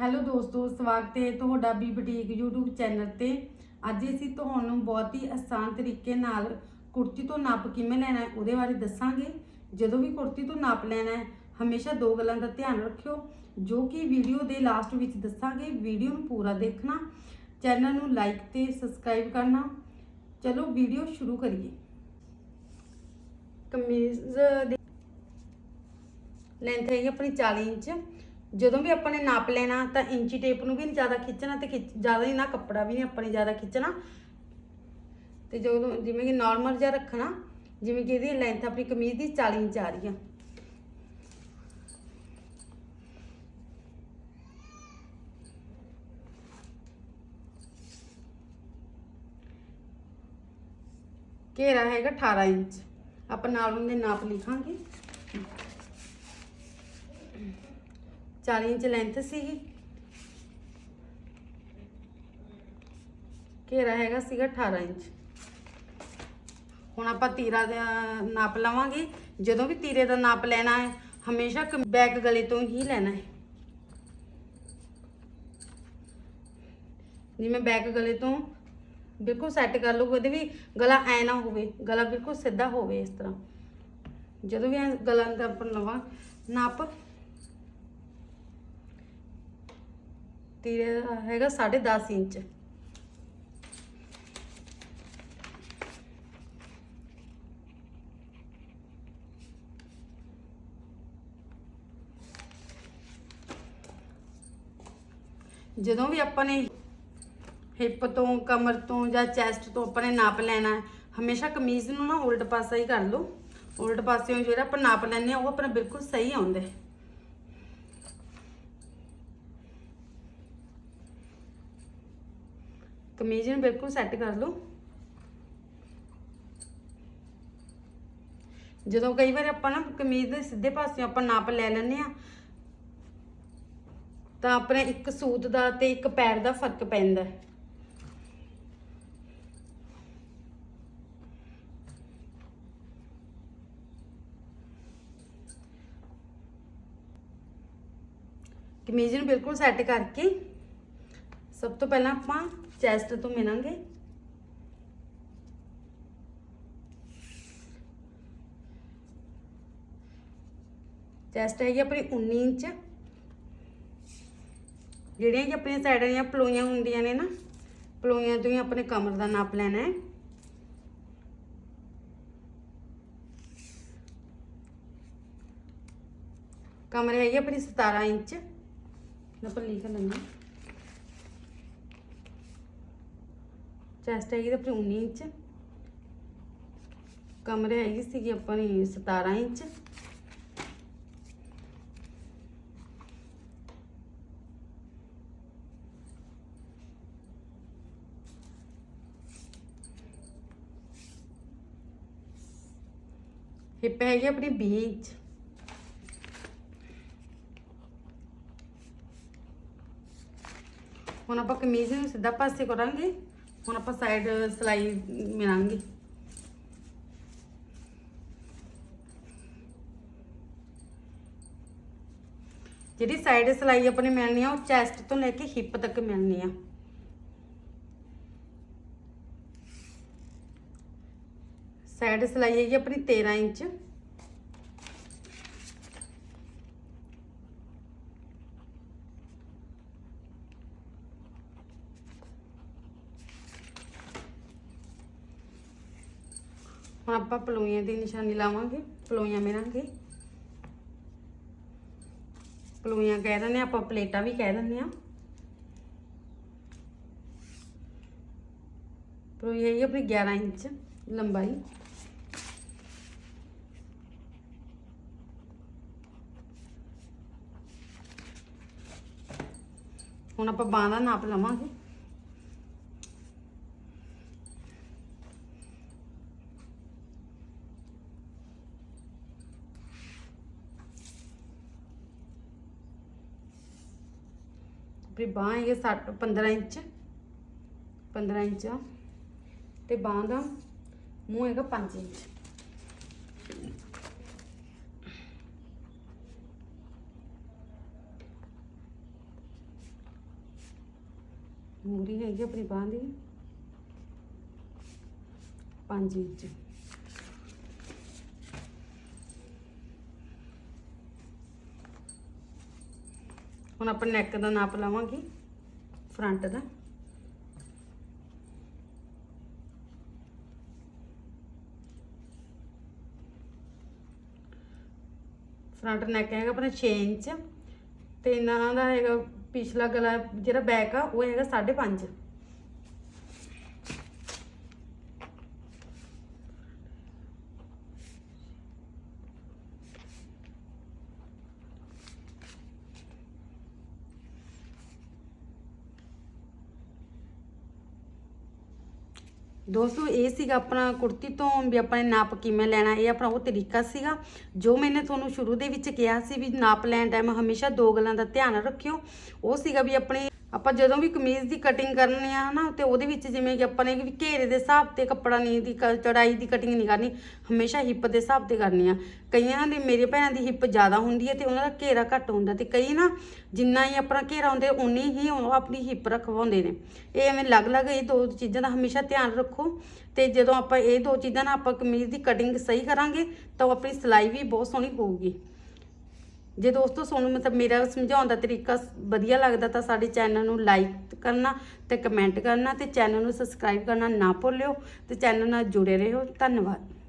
Hello ਦੋਸਤੋ, ਸਵਾਗਤ ਹੈ ਤੁਹਾਡਾ ਬੀ ਬੁਟੀਕ YouTube ਚੈਨਲ ਤੇ। ਅੱਜ ਅਸੀਂ ਤੁਹਾਨੂੰ ਬਹੁਤ ਹੀ ਆਸਾਨ ਤਰੀਕੇ ਨਾਲ ਕੁੜਤੀ ਤੋਂ ਨਾਪ ਕਿਵੇਂ ਲੈਣਾ ਹੈ ਉਹਦੇ ਬਾਰੇ ਦੱਸਾਂਗੇ। ਜਦੋਂ ਵੀ ਕੁੜਤੀ ਤੋਂ ਨਾਪ ਲੈਣਾ ਹੈ, ਹਮੇਸ਼ਾ ਦੋ ਗੱਲਾਂ ਦਾ ਧਿਆਨ ਰੱਖਿਓ। ਜੋ ਕਿ ਵੀਡੀਓ ਦੇ ਲਾਸਟ ਵਿੱਚ ਦੱਸਾਂਗੇ, ਵੀਡੀਓ ਨੂੰ ਪੂਰਾ ਦੇਖਣਾ, ਚੈਨਲ ਨੂੰ ਲਾਈਕ ਤੇ ਸਬਸਕ੍ਰਾਈਬ ਕਰਨਾ। ਚਲੋ ਵੀਡੀਓ ਸ਼ੁਰੂ ਕਰੀਏ। ਕਮੀਜ਼ ਦੀ ਲੈਂਥ ਹੈਗੀ ਆਪਣੀ 40 ਇੰਚ। ਜਦੋਂ ਵੀ ਆਪਾਂ ਨੇ ਨਾਪ ਲੈਣਾ ਤਾਂ ਇੰਚੀ ਟੇਪ ਨੂੰ ਵੀ ਨਹੀਂ ਜ਼ਿਆਦਾ ਖਿੱਚਣਾ ਤੇ ਖਿੱਚ- ਜ਼ਿਆਦਾ ਹੀ ਨਾ ਕੱਪੜਾ ਵੀ ਨਹੀਂ ਆਪਣੇ ਜ਼ਿਆਦਾ ਖਿੱਚਣਾ। ਤੇ ਜਦੋਂ ਜਿਵੇਂ ਕਿ ਨਾਰਮਲ ਜਿਹਾ ਰੱਖਣਾ, ਜਿਵੇਂ ਕਿ ਇਹਦੀ ਲੈਂਥ ਆਪਣੀ ਕਮੀਜ਼ ਦੀ 40 ਇੰਚ ਆ ਰਹੀ ਆ। ਘੇਰਾ ਹੈਗਾ 18 ਇੰਚ। ਆਪਾਂ ਨਾਲ ਉਹਦੇ ਨਾਪ ਲਿਖਾਂਗੇ। 40 ਇੰਚ ਲੈਂਥ ਸੀਗੀ। ਘੇਰਾ ਹੈਗਾ ਸੀਗਾ 18 ਇੰਚ। ਹੁਣ ਆਪਾਂ ਤੀਰਾ ਦਾ ਨਾਪ ਲਵਾਂਗੇ। ਜਦੋਂ ਵੀ ਤੀਰੇ ਦਾ ਨਾਪ ਲੈਣਾ ਹੈ, ਹਮੇਸ਼ਾ ਬੈਕ ਗਲੇ ਤੋਂ ਹੀ ਲੈਣਾ ਹੈ। ਜਿਵੇਂ ਬੈਕ ਗਲੇ ਤੋਂ ਬਿਲਕੁਲ ਸੈੱਟ ਕਰ ਲਓ, ਕਦੇ ਵੀ ਗਲਾ ਐ ਨਾ ਹੋਵੇ, ਗਲਾ ਬਿਲਕੁਲ ਸਿੱਧਾ ਹੋਵੇ ਇਸ ਤਰ੍ਹਾਂ। ਜਦੋਂ ਵੀ ਐਂ ਗਲਾ ਦਾ ਆਪਾਂ ਲਵਾਂ, ਨਾਪ ਤੀਰੇ ਦਾ ਹੈਗਾ 10.5 ਇੰਚ। ਜਦੋਂ ਵੀ ਆਪਾਂ ਨੇ ਹਿੱਪ ਤੋਂ, ਕਮਰ ਤੋਂ ਜਾਂ ਚੈਸਟ ਤੋਂ ਆਪਾਂ ਨੇ ਨਾਪ ਲੈਣਾ ਹਮੇਸ਼ਾ ਕਮੀਜ਼ ਨੂੰ ਨਾ ਉਲਟ ਪਾਸਾ ਹੀ ਕਰ ਲਓ। ਉਲਟ ਪਾਸਿਓਂ ਜਿਹੜਾ ਆਪਾਂ ਨਾਪ ਲੈਂਦੇ ਆ ਉਹ ਆਪਣਾ ਬਿਲਕੁਲ ਸਹੀ ਆਉਂਦਾ ਹੈ। ਕਮੀਜ਼ ਨੂੰ ਬਿਲਕੁਲ ਸੈੱਟ ਕਰ ਲਓ। ਜਦੋਂ ਕਈ ਵਾਰ ਆਪਾਂ ਨਾ ਕਮੀਜ਼ ਦੇ ਸਿੱਧੇ ਪਾਸਿਓਂ ਆਪਾਂ ਨਾਪ ਲੈ ਲੈਂਦੇ ਆ ਤਾਂ ਆਪਣੇ ਇੱਕ ਸੂਤ ਦਾ ਤੇ ਇੱਕ ਪੈਰ ਦਾ ਫ਼ਰਕ ਪੈਂਦਾ ਹੈ। ਕਮੀਜ਼ ਨੂੰ ਬਿਲਕੁਲ ਸੈੱਟ ਕਰਕੇ ਸਭ ਤੋਂ ਪਹਿਲਾਂ ਆਪਾਂ ਚੈਸਟ ਤੋਂ ਮਿਲਾਂਗੇ। ਚੈਸਟ ਹੈਗੀ ਆਪਣੀ 19 ਇੰਚ। ਜਿਹੜੀਆਂ ਕਿ ਆਪਣੀਆਂ ਸਾਈਡਾਂ ਦੀਆਂ ਪਲੋਈਆਂ ਹੁੰਦੀਆਂ ਨੇ ਨਾ, ਪਲੋਈਆਂ ਤੋਂ ਹੀ ਆਪਣੇ ਕਮਰ ਦਾ ਨਾਪ ਲੈਣਾ ਹੈ। ਕਮਰ ਹੈਗੀ ਆਪਣੀ 17 ਇੰਚ। ਆਪਾਂ ਲਿਖ ਲੈਂਦੇ ਚੈਸਟ ਹੈਗੀ ਤਾਂ ਆਪਣੀ 19 ਇੰਚ। ਕਮਰੇ ਹੈਗੀ ਸੀਗੀ ਆਪਣੀ 17 ਇੰਚ। ਹਿੱਪ ਹੈਗੀ ਆਪਣੀ 20 ਇੰਚ। ਹੁਣ ਆਪਾਂ ਕਮੀਜ਼ ਨੂੰ ਸਿੱਧਾ ਪਾਸੇ ਕਰਾਂਗੇ। ਹੁਣ ਆਪਾਂ ਸਾਈਡ ਸਲਾਈ ਮਿਲਾਂਗੇ। ਜਿਹੜੀ ਸਾਈਡ ਸਲਾਈ ਆਪਣੇ ਮਿਲਣੀ ਆ, ਉਹ ਚੈਸਟ ਤੋਂ ਲੈ ਕੇ ਹਿੱਪ ਤੱਕ ਮਿਲਣੀ ਆ। ਸਾਈਡ ਸਲਾਈ ਹੈਗੀ ਆਪਣੀ 13 ਇੰਚ। ਹੁਣ ਆਪਾਂ ਪਲੋਈਆਂ ਦੀ ਨਿਸ਼ਾਨੀ ਲਾਵਾਂਗੇ ਪਲੋਈਆਂ ਮਿਲਾਂਗੇ। ਪਲੋਈਆਂ ਕਹਿ ਦਿੰਦੇ ਆ, ਆਪਾਂ ਪਲੇਟਾਂ ਵੀ ਕਹਿ ਦਿੰਦੇ ਆ। ਪਲੋਈ ਹੈਗੀ ਆਪਣੀ 11 ਇੰਚ ਲੰਬਾਈ। ਹੁਣ ਆਪਾਂ ਬਾਂਹ ਦਾ ਨਾਪ ਲਵਾਂਗੇ। ਆਪਣੀ ਬਾਂਹ ਹੈਗੀ 60 15 ਇੰਚ। 15 ਇੰਚ ਆ। ਤੇ ਬਾਂਹ ਦਾ ਮੂੰਹ ਹੈਗਾ 5 ਇੰਚ। ਮੂਰੀ ਹੈਗੀ ਆਪਣੀ ਬਾਂਹ ਦੀ। 5 ਇੰਚ। ਹੁਣ ਆਪਾਂ ਨੈਕ ਦਾ ਨਾਪ ਲਾਵਾਂਗੇ ਫਰੰਟ ਦਾ। ਫਰੰਟ ਨੈਕ ਹੈਗਾ ਆਪਣਾ 6 ਇੰਚ ਤੇ ਇਹਨਾਂ ਦਾ ਹੈਗਾ ਪਿਛਲਾ ਗਲਾ ਜਿਹੜਾ ਬੈਕ ਆ, ਉਹ ਹੈਗਾ 5.5 ਦੋਸਤੋ, ਇਹ ਸੀਗਾ ਆਪਣਾ ਕੁੜਤੀ ਤੋਂ ਵੀ ਆਪਣੇ ਨਾਪ ਕਿਵੇਂ ਲੈਣਾ, ਇਹ ਆਪਣਾ ਉਹ ਤਰੀਕਾ ਸੀਗਾ। ਜੋ ਮੈਨੇ ਤੁਹਾਨੂੰ ਸ਼ੁਰੂ ਦੇ ਵਿੱਚ ਕਿਹਾ ਸੀ ਵੀ ਨਾਪ ਲੈਣ ਟਾਈਮ ਹਮੇਸ਼ਾ ਦੋ ਗੱਲਾਂ ਦਾ ਧਿਆਨ ਰੱਖਿਓ। ਉਹ ਸੀਗਾ ਵੀ ਆਪਣੇ ਆਪਾਂ ਜਦੋਂ ਵੀ ਕਮੀਜ਼ ਦੀ ਕਟਿੰਗ ਕਰਨੀ ਆ ਹਨਾ, ਤੇ ਉਹਦੇ ਵਿੱਚ ਜਿਵੇਂ ਕਿ ਆਪਾਂ ਨੇ ਵੀ ਘੇਰੇ ਦੇ ਹਿਸਾਬ ਤੇ ਕੱਪੜਾ ਨਹੀਂ ਦੀ ਕ- ਚੌੜਾਈ ਦੀ ਕਟਿੰਗ ਨਹੀਂ ਕਰਨੀ, ਹਮੇਸ਼ਾ ਹਿੱਪ ਦੇ ਹਿਸਾਬ ਤੇ ਕਰਨੀ ਆ। ਕਈਆਂ ਦੇ ਮੇਰੇ ਭੈਣਾਂ ਦੀ ਹਿੱਪ ਜ਼ਿਆਦਾ ਹੁੰਦੀ ਹੈ ਤੇ ਉਹਨਾਂ ਦਾ ਘੇਰਾ ਘੱਟ ਹੁੰਦਾ ਤੇ ਕਈ ਨਾ ਜਿੰਨਾ ਹੀ ਆਪਣਾ ਘੇਰਾ ਹੁੰਦੇ, ਉਨੀ ਹੀ ਉਹ ਆਪਣੀ ਹਿੱਪ ਰਖਵਾਉਂਦੇ ਨੇ। ਇਹ ਐਵੇਂ ਅਲੱਗ-ਅਲੱਗ ਇਹ ਦੋ ਚੀਜ਼ਾਂ ਦਾ ਹਮੇਸ਼ਾ ਧਿਆਨ ਰੱਖੋ ਤੇ ਜਦੋਂ ਆਪਾਂ ਇਹ ਦੋ ਚੀਜ਼ਾਂ ਨਾਲ ਆਪਾਂ ਕਮੀਜ਼ ਦੀ ਕਟਿੰਗ ਸਹੀ ਕਰਾਂਗੇ ਤਾਂ ਉਹ ਆਪਣੀ ਸਿਲਾਈ ਵੀ ਬਹੁਤ ਸੋਹਣੀ ਹੋਊਗੀ। ਜੇ ਦੋਸਤੋ ਤੁਹਾਨੂੰ ਮਤਲਬ ਮੇਰਾ ਸਮਝਾਉਣ ਦਾ ਤਰੀਕਾ ਵਧੀਆ ਲੱਗਦਾ ਤਾਂ ਸਾਡੇ ਚੈਨਲ ਨੂੰ ਲਾਈਕ ਕਰਨਾ ਤੇ ਕਮੈਂਟ ਕਰਨਾ ਤੇ ਚੈਨਲ ਨੂੰ ਸਬਸਕ੍ਰਾਈਬ ਕਰਨਾ ਨਾ ਭੁੱਲਿਓ ਤੇ ਚੈਨਲ ਨਾਲ ਜੁੜੇ ਰਹੋ। ਧੰਨਵਾਦ।